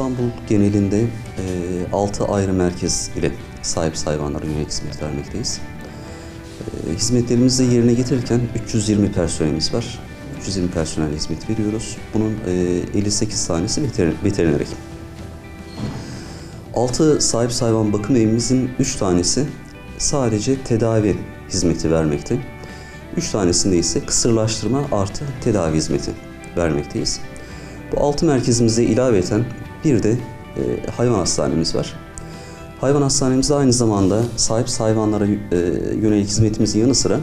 İstanbul genelinde 6 ayrı merkez ile sahip hayvanlara yönelik hizmet vermekteyiz. E, hizmetlerimizi yerine getirirken 320 personelimiz var. 320 personel hizmet veriyoruz. Bunun e, 58 tanesi veteriner, veteriner hekim. 6 sahip hayvan bakım evimizin 3 tanesi sadece tedavi hizmeti vermekte. 3 tanesinde ise kısırlaştırma artı tedavi hizmeti vermekteyiz. Bu 6 merkezimize ilaveten bir de e, hayvan hastanemiz var. Hayvan hastanemizde aynı zamanda sahip hayvanlara e, yönelik hizmetimizin yanı sıra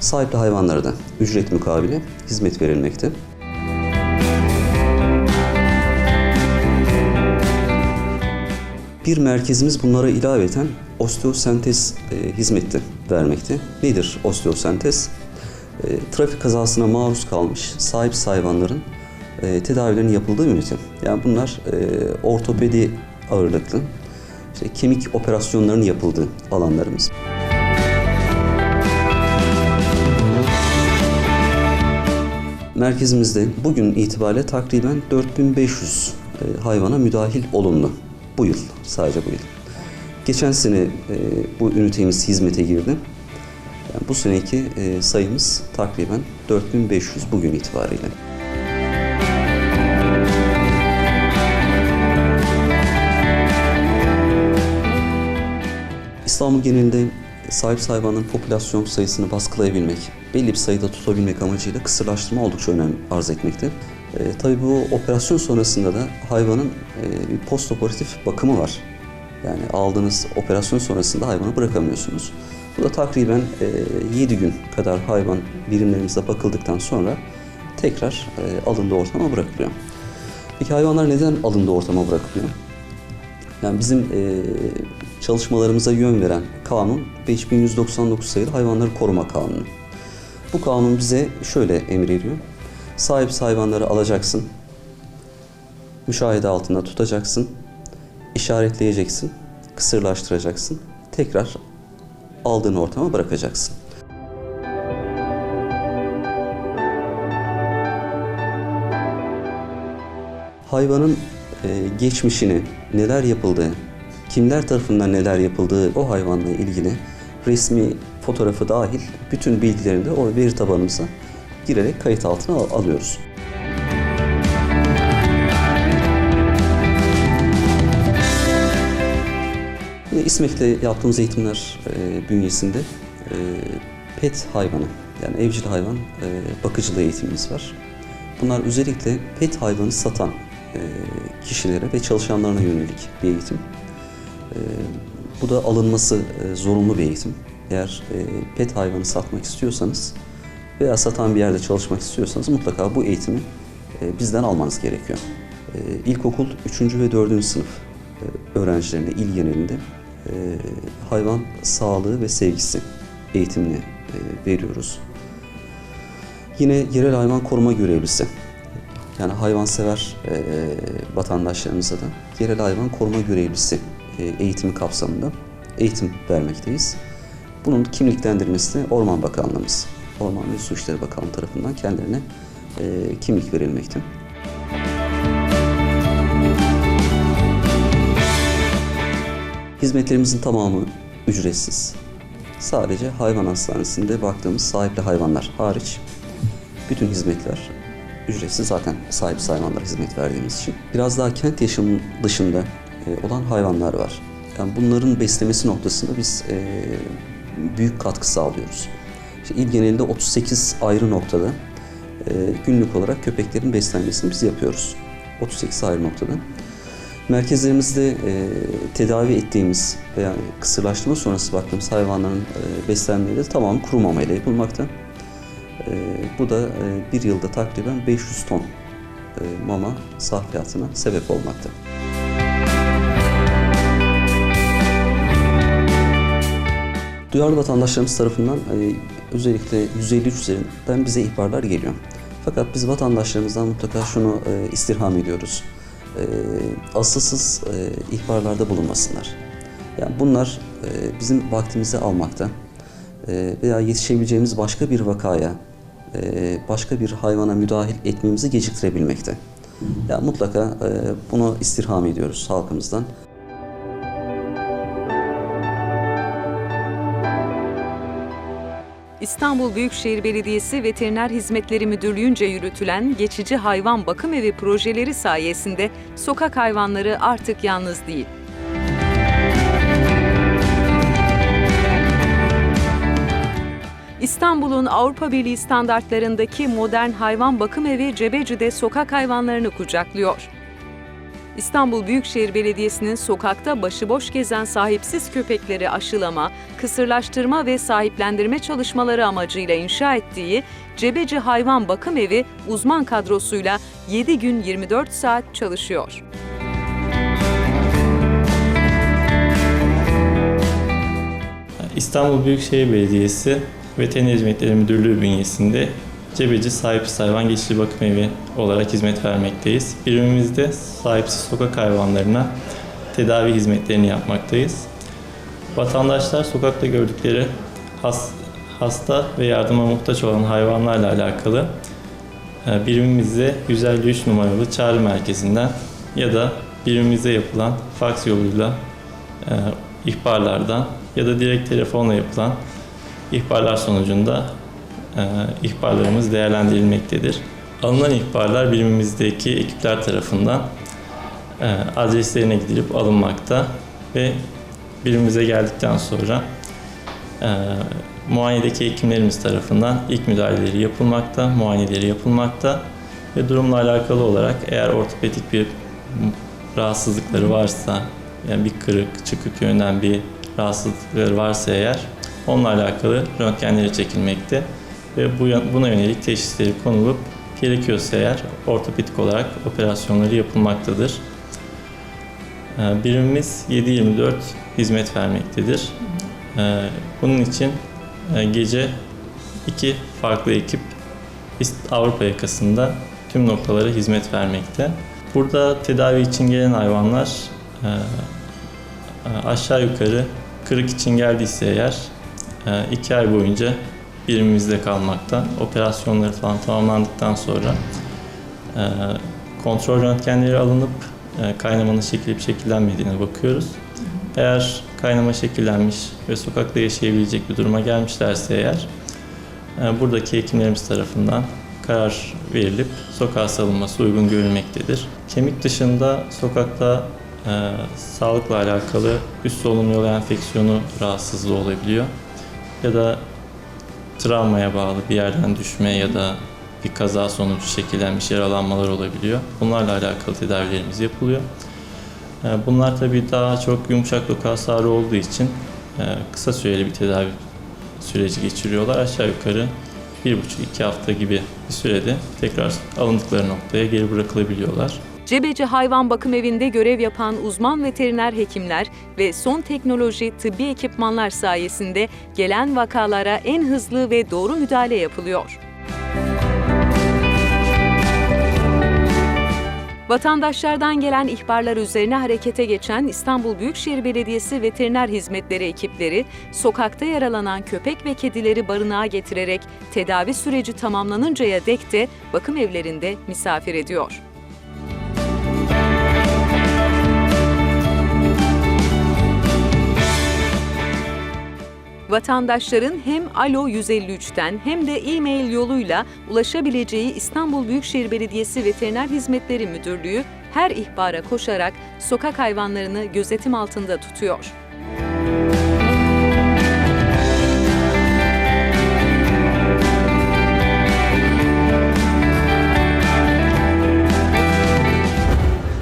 sahipli hayvanlara da ücret mukabili hizmet verilmekte. Bir merkezimiz bunlara ilaveten osteosentez e, hizmeti vermekte. Nedir osteosentez? Trafik kazasına maruz kalmış sahip hayvanların e, tedavilerin yapıldığı ünitim. Yani bunlar e, ortopedi ağırlıklı, işte kemik operasyonlarının yapıldığı alanlarımız. Merkezimizde bugün itibariyle takriben 4500 e, hayvana müdahil olundu. Bu yıl, sadece bu yıl. Geçen sene e, bu ünitemiz hizmete girdi. Yani bu seneki e, sayımız takriben 4500 bugün itibariyle. İstanbul genelinde sahip hayvanın popülasyon sayısını baskılayabilmek, belli bir sayıda tutabilmek amacıyla kısırlaştırma oldukça önem arz etmekte. E, tabii bu operasyon sonrasında da hayvanın e, bir postoperatif bakımı var. Yani aldığınız operasyon sonrasında hayvanı bırakamıyorsunuz. Bu da takriben e, 7 gün kadar hayvan birimlerimizde bakıldıktan sonra tekrar e, alındığı ortama bırakılıyor. Peki hayvanlar neden alındığı ortama bırakılıyor? Yani bizim e, çalışmalarımıza yön veren kanun 5199 sayılı hayvanları koruma kanunu. Bu kanun bize şöyle emir ediyor. Sahip hayvanları alacaksın, müşahede altında tutacaksın, işaretleyeceksin, kısırlaştıracaksın, tekrar aldığın ortama bırakacaksın. hayvanın e, geçmişini, neler yapıldığı, kimler tarafından neler yapıldığı o hayvanla ilgili resmi fotoğrafı dahil bütün bilgilerini de o veri tabanımıza girerek kayıt altına al- alıyoruz. Yine yaptığımız eğitimler e, bünyesinde e, pet hayvanı yani evcil hayvan e, bakıcılığı eğitimimiz var. Bunlar özellikle pet hayvanı satan kişilere ve çalışanlarına yönelik bir eğitim. E, bu da alınması e, zorunlu bir eğitim. Eğer e, pet hayvanı satmak istiyorsanız veya satan bir yerde çalışmak istiyorsanız mutlaka bu eğitimi e, bizden almanız gerekiyor. İlkokul 3. ve 4. sınıf öğrencilerine il genelinde hayvan sağlığı ve sevgisi eğitimini veriyoruz. Yine yerel hayvan koruma görevlisi yani hayvansever e, vatandaşlarımıza da yerel hayvan koruma görevlisi eğitimi kapsamında eğitim vermekteyiz. Bunun kimliklendirmesi Orman Bakanlığımız, Orman ve Su İşleri Bakanlığı tarafından kendilerine e, kimlik verilmekte. Hizmetlerimizin tamamı ücretsiz. Sadece hayvan hastanesinde baktığımız sahipli hayvanlar hariç bütün hizmetler ücretsiz zaten sahip hayvanlara hizmet verdiğimiz için. Biraz daha kent yaşamının dışında e, olan hayvanlar var. Yani bunların beslemesi noktasında biz e, büyük katkı sağlıyoruz. İşte il genelinde 38 ayrı noktada e, günlük olarak köpeklerin beslenmesini biz yapıyoruz. 38 ayrı noktada. Merkezlerimizde e, tedavi ettiğimiz veya kısırlaştırma sonrası baktığımız hayvanların e, beslenmeleri de tamamı kuru mamayla yapılmakta. E, bu da e, bir yılda takriben 500 ton e, mama safriyatına sebep olmakta. Duyarlı vatandaşlarımız tarafından e, özellikle 153 üzerinden bize ihbarlar geliyor. Fakat biz vatandaşlarımızdan mutlaka şunu e, istirham ediyoruz. E, asılsız e, ihbarlarda bulunmasınlar. Yani bunlar bizim vaktimizi almakta veya yetişebileceğimiz başka bir vakaya, başka bir hayvana müdahil etmemizi geciktirebilmekte. Yani mutlaka bunu istirham ediyoruz halkımızdan. İstanbul Büyükşehir Belediyesi Veteriner Hizmetleri Müdürlüğü'nce yürütülen geçici hayvan bakım evi projeleri sayesinde sokak hayvanları artık yalnız değil. İstanbul'un Avrupa Birliği standartlarındaki modern hayvan bakım evi Cebeci'de sokak hayvanlarını kucaklıyor. İstanbul Büyükşehir Belediyesi'nin sokakta başıboş gezen sahipsiz köpekleri aşılama, kısırlaştırma ve sahiplendirme çalışmaları amacıyla inşa ettiği Cebeci Hayvan Bakım Evi uzman kadrosuyla 7 gün 24 saat çalışıyor. İstanbul Büyükşehir Belediyesi Veteriner Hizmetleri Müdürlüğü bünyesinde Cebeci Sahipsiz Hayvan Geçici Bakım Evi olarak hizmet vermekteyiz. Birimimizde sahipsiz sokak hayvanlarına tedavi hizmetlerini yapmaktayız. Vatandaşlar sokakta gördükleri has- hasta ve yardıma muhtaç olan hayvanlarla alakalı e, birimimizde 153 numaralı çağrı merkezinden ya da birimimizde yapılan faks yoluyla e, ihbarlardan ya da direkt telefonla yapılan ihbarlar sonucunda ihbarlarımız değerlendirilmektedir. Alınan ihbarlar birimimizdeki ekipler tarafından e, adreslerine gidilip alınmakta ve birimimize geldikten sonra e, muayenedeki hekimlerimiz tarafından ilk müdahaleleri yapılmakta, muayeneleri yapılmakta ve durumla alakalı olarak eğer ortopedik bir rahatsızlıkları varsa, yani bir kırık, çıkık yönden bir rahatsızlıkları varsa eğer onunla alakalı röntgenleri çekilmekte ve bu buna yönelik teşhisleri konulup gerekiyorsa eğer ortopedik olarak operasyonları yapılmaktadır. Ee, Birimimiz 7-24 hizmet vermektedir. Ee, Bunun için e, gece iki farklı ekip Avrupa yakasında tüm noktalara hizmet vermekte. Burada tedavi için gelen hayvanlar e, e, aşağı yukarı kırık için geldiyse eğer iki ay boyunca birimimizde kalmakta. Operasyonları falan tamamlandıktan sonra e, kontrol röntgenleri alınıp e, kaynamanın şekilip şekillenmediğine bakıyoruz. Eğer kaynama şekillenmiş ve sokakta yaşayabilecek bir duruma gelmişlerse eğer e, buradaki hekimlerimiz tarafından karar verilip sokağa salınması uygun görülmektedir. Kemik dışında sokakta e, sağlıkla alakalı üst solunum yolu enfeksiyonu rahatsızlığı olabiliyor. Ya da travmaya bağlı bir yerden düşme ya da bir kaza sonucu şekillenmiş yaralanmalar olabiliyor. Bunlarla alakalı tedavilerimiz yapılıyor. E, Bunlar tabii daha çok yumuşak doku hasarı olduğu için e, kısa süreli bir tedavi süreci geçiriyorlar. Aşağı yukarı bir buçuk iki hafta gibi bir sürede tekrar alındıkları noktaya geri bırakılabiliyorlar. Cebeci Hayvan Bakım Evi'nde görev yapan uzman veteriner hekimler ve son teknoloji tıbbi ekipmanlar sayesinde gelen vakalara en hızlı ve doğru müdahale yapılıyor. Vatandaşlardan gelen ihbarlar üzerine harekete geçen İstanbul Büyükşehir Belediyesi Veteriner Hizmetleri ekipleri sokakta yaralanan köpek ve kedileri barınağa getirerek tedavi süreci tamamlanıncaya dek de bakım evlerinde misafir ediyor. Vatandaşların hem Alo 153'ten hem de e-mail yoluyla ulaşabileceği İstanbul Büyükşehir Belediyesi Veteriner Hizmetleri Müdürlüğü her ihbara koşarak sokak hayvanlarını gözetim altında tutuyor.